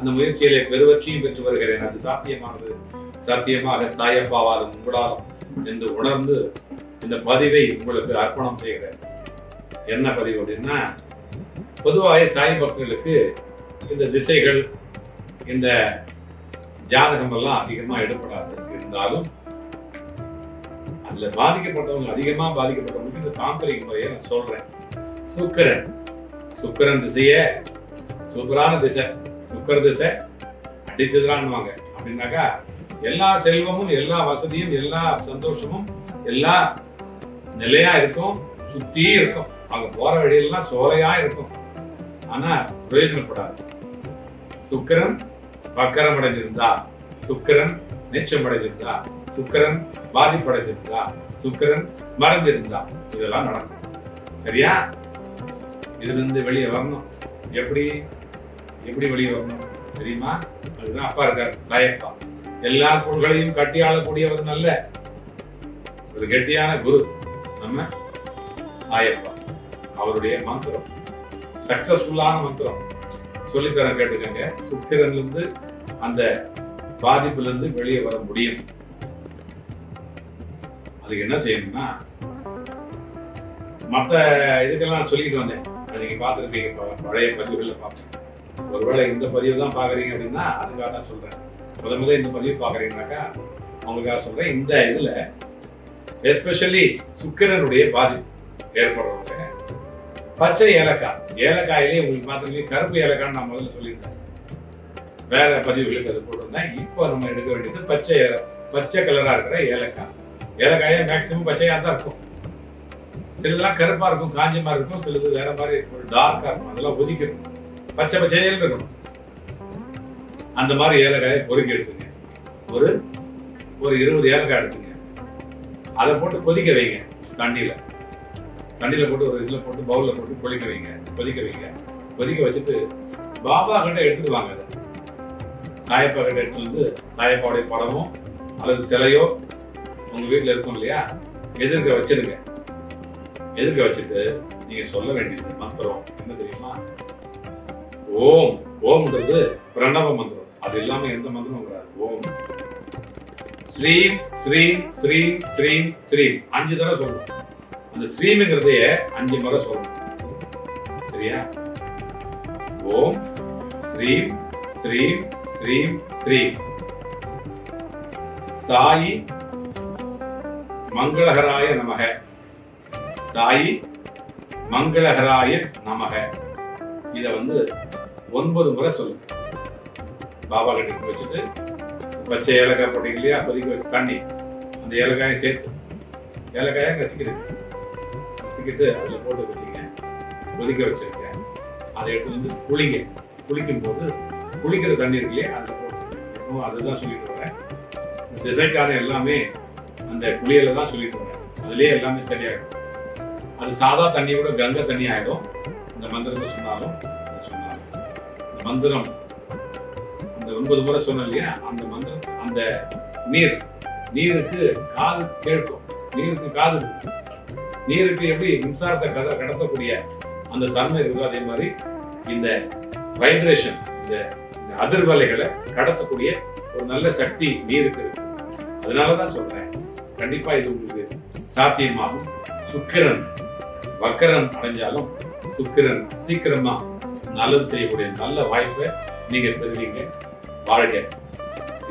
அந்த முயற்சியிலே பெருவற்றியும் பெற்று வருகிறேன். அது சாத்தியமானது. சாத்தியமாக சாயப்பாவாலும் உங்களாலும் என்று உணர்ந்து இந்த பதிவை உங்களுக்கு அர்ப்பணம் செய்கிறேன். என்ன பதிவு அப்படின்னா பொதுவாக சாய் பக்தர்களுக்கு இந்த திசைகள் இந்த ஜாதகம் எல்லாம் அதிகமா எடுப்படாது இருந்தாலும் அதுல பாதிக்கப்பட்டவங்க அதிகமா பாதிக்கப்பட்டவங்களுக்கு இந்த தாந்திரிக முறையை நான் சொல்றேன். சுக்கரன். சுக்கரன் திசைய சூப்பரான திசை. சுக்கர திசை அடிச்சதுலான்னுவாங்க அப்படின்னாக்கா எல்லா செல்வமும் எல்லா வசதியும் எல்லா சந்தோஷமும் எல்லா நிலையா இருக்கும் சுத்தி இருக்கும். அங்க போற வழியெல்லாம் சோலையா இருக்கும். ஆனா பிரயோஜனப்படாது. சுக்கிரன் வக்கரம் அடைஞ்சிருந்தா சுக்கிரன் நீச்சம் அடைஞ்சிருந்தா சுக்கரன் பாதிப்படைஞ்சிருந்தா சுக்கிரன் மறைஞ்சிருந்தா இதெல்லாம் நடக்கும். சரியா? இதுல இருந்து வெளியே வரணும். எப்படி? எப்படி வெளியே வரணும்? தெரியுமா? அதுதான் அப்பா இருக்கார் சாயப்பா எல்லா பொருள்களையும் கட்டி ஆளக்கூடியவர் நல்ல ஒரு கெட்டியான குரு. நம்ம சாயப்பா அவருடைய மந்திரம். சக்சஸ்ஃபுல்லான மந்திரம். சொல்லித்தரேன் கேட்டுக்கங்க. சுக்கிரன்ல இருந்து அந்த பாதிப்புல இருந்து வெளியே வர முடியும். அதுக்கு என்ன செய்யணும்னா மற்ற இதுக்கெல்லாம் சொல்லிட்டு வந்தேன். நீங்க பார்த்துருப்பீங்க பழைய பதிவுகள்ல பார்த்தேன் ஒருவேளை இந்த பதிவு தான் பாக்குறீங்க அப்படின்னா அதுக்காக தான் சொல்றேன். முதல் முதல்ல இந்த பதிவு பாக்குறீங்கன்னாக்கா அவங்களுக்காக சொல்றேன். இந்த இதுல எஸ்பெஷலி சுக்கிரனுடைய பாதிப்பு ஏற்படுறவங்க பச்சை ஏலக்காய். ஏலக்காயிலே உங்களுக்கு பார்த்துருக்கீங்க கருப்பு ஏலக்காய்னு நான் முதல்ல சொல்லியிருந்தேன். வேற பதிவுகளுக்கு அது போட்டிருந்தேன். இப்போ நம்ம எடுக்க வேண்டியது பச்சை பச்சை கலரா இருக்கிற ஏலக்காய். ஏலக்காயே மேக்சிமம் பச்சையா தான் இருக்கும். சிலதெல்லாம் கருப்பா இருக்கும் காஞ்சமா இருக்கும். சிலது வேற மாதிரி ஒரு டார்க்கா இருக்கும். அதெல்லாம் ஒதுக்கிடும் பச்சை பச்சையே இருக்கணும். அந்த மாதிரி ஏலக்காயை பொறுக்கி எடுத்துங்க. ஒரு ஒரு இருபது ஏலக்காய் எடுத்துங்க. அதை போட்டு கொதிக்க வைங்க தண்ணியில. தண்ணியில போட்டு ஒரு இதுல போட்டு பவுல்ல போட்டு கொதிக்க வைங்க. கொதிக்க வைங்க. கொதிக்க வச்சுட்டு பாபா கிட்ட எடுத்துட்டு வாங்க அதை. சாயப்பா கிட்ட எடுத்து வந்து சாயப்பாவுடைய படமோ அல்லது சிலையோ உங்க வீட்டில் இருக்கும் இல்லையா? எதிர்க்க வச்சிருங்க. எதிர்க்க வச்சுட்டு நீங்க சொல்ல வேண்டியது மந்திரம். என்ன தெரியுமா? ஓம்ன்றது பிரணவ மந்திரம். அது இல்லாம எந்த மந்திரம் வராது. ஓம். ஸ்ரீம் ஸ்ரீம் ஸ்ரீம் ஸ்ரீம் ஸ்ரீம். அஞ்சு தடவை சொல்லணும் அந்த ஸ்ரீம்ங்கிறதைய அஞ்சு முறை சொல்லணும் சரியா? ஓம் ஸ்ரீம் ஸ்ரீம் ஸ்ரீம் ஸ்ரீம். சாயி மங்களகராய நமக. சாயி மங்களகராய நமக. இத வந்து ஒன்பது முறை சொல்லுங்க பாபா கிட்ட வச்சுட்டு பச்சை ஏலக்காய் போட்டீங்க இல்லையா கொதிக்க வச்சு தண்ணி. அந்த ஏலக்காயை சேர்த்து ஏலக்காயை கசிக்கிறது கசிக்கிட்டு அதில் போட்டு வச்சுங்க. கொதிக்க வச்சிருங்க. அதை எடுத்து வந்து குளிங்க. குளிக்கும் போது குளிக்கிற தண்ணி இருக்கு இல்லையா அதில் போட்டு அதுதான் சொல்லிட்டு வரேன் திசைக்காரன் எல்லாமே அந்த குளியல தான் சொல்லிட்டு வரேன் அதுலேயே எல்லாமே சரியாகும் அது சாதா தண்ணியோட கங்கை தண்ணி ஆகிடும் இந்த மந்திரத்தை சொன்னாலும் சொன்னாலும். மந்திரம். அந்த ஒன்பது முறை சொன்னேன் இல்லையா? அந்த மந்திரம் அந்த நீர். நீருக்கு காது கேட்கும். நீருக்கு காது. நீருக்கு எப்படி மின்சாரத்தை கத கடத்தக்கூடிய அந்த தன்மை இருக்கோ அதே மாதிரி இந்த வைப்ரேஷன் இந்த இந்த அதிர்வலைகளை கடத்தக்கூடிய ஒரு நல்ல சக்தி நீருக்கு இருக்கு. அதனாலதான் சொல்றேன். கண்டிப்பா இது உங்களுக்கு சாத்தியமாகும். சுக்கிரன் வக்கரன் அடைஞ்சாலும் சுக்கிரன் சீக்கிரமா நல்லது செய்யக்கூடிய நல்ல வாய்ப்பை நீங்க பெறுவீங்க. வாழ்க.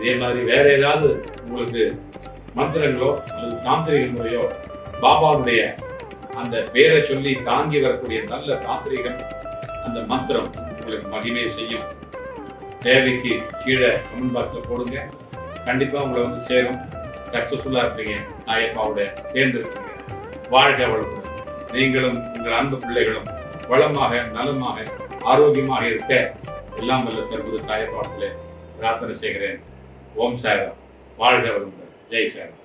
இதே மாதிரி வேற ஏதாவது உங்களுக்கு மந்திரங்களோ அல்லது தாந்திரிக முறையோ பாபாவுடைய அந்த பேரை சொல்லி தாங்கி வரக்கூடிய நல்ல தாந்திரிகம் அந்த மந்திரம் உங்களுக்கு மகிமை செய்யும். தேவைக்கு கீழே கமெண்ட் பாக்ஸ்ல போடுங்க. கண்டிப்பா உங்களை வந்து சேரும். சக்சஸ்ஃபுல்லா இருப்பீங்க. நாயப்பாவோட சேர்ந்து இருப்பீங்க வாழ்க வளமுடன். நீங்களும் உங்கள் அன்பு பிள்ளைகளும் வளமாக நலமாக ஆரோக்கியமாக இருக்க எல்லாம் வல்ல சர்க்குரு சாயப்பாட்டிலே பிரார்த்தனை செய்கிறேன். ஓம் சாய்ராம். வாழ்க வளமுடன். ஜெய் சாய்ராம்.